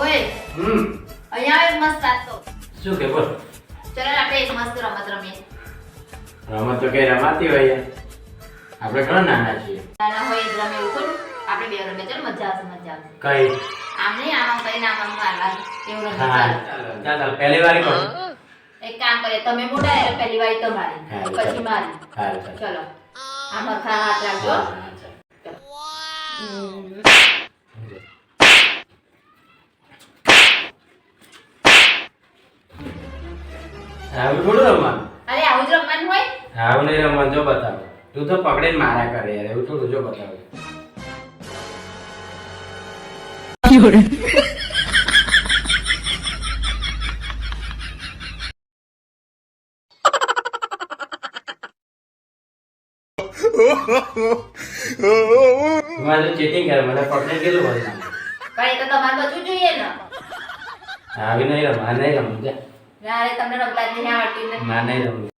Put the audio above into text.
ઓય. હમ. અહીંયા આવે મસ્ત વાત તો. શું કે બોલ? ચલો આપણે એક મસ્ત રમત રમીએ. રમત તો કઈ રમાતી હોય આપણે ઘણા નાના છીએ. નાના હોય એટલે રમે એવું આપણે બે રમે ચલો મજા આવશે મજા આવશે. કઈ? આમ નહીં આમ કરીને આમ આમ મારવાનું એવું રમે ચાલો. ચાલો પહેલી વાર કરો. એક કામ કરીએ. તમે મોટા એટલે પહેલી વાર તમારી. પછી મારી. ચાલ. આમ હરખા હાથ રાખજો હા, હા, ચાલ. હમ. આવું થોડું રમવાનું? અરે આવું જ રમવાનું હોય? આવું નહીં રમવાનું જો બતાવો. તું તો પકડીને મારા કરે યાર એવું થોડું જો બતાવો. તું ચીટિંગ કરે મને પકડીને કેટલું બોલવાનું એ તો તમારે બચવું જોઈએ ને. આવી નહીં રમવા નહીં રમવું જા. અરે તમને રમતા જ નહીં આવડતી. ને ના નહીં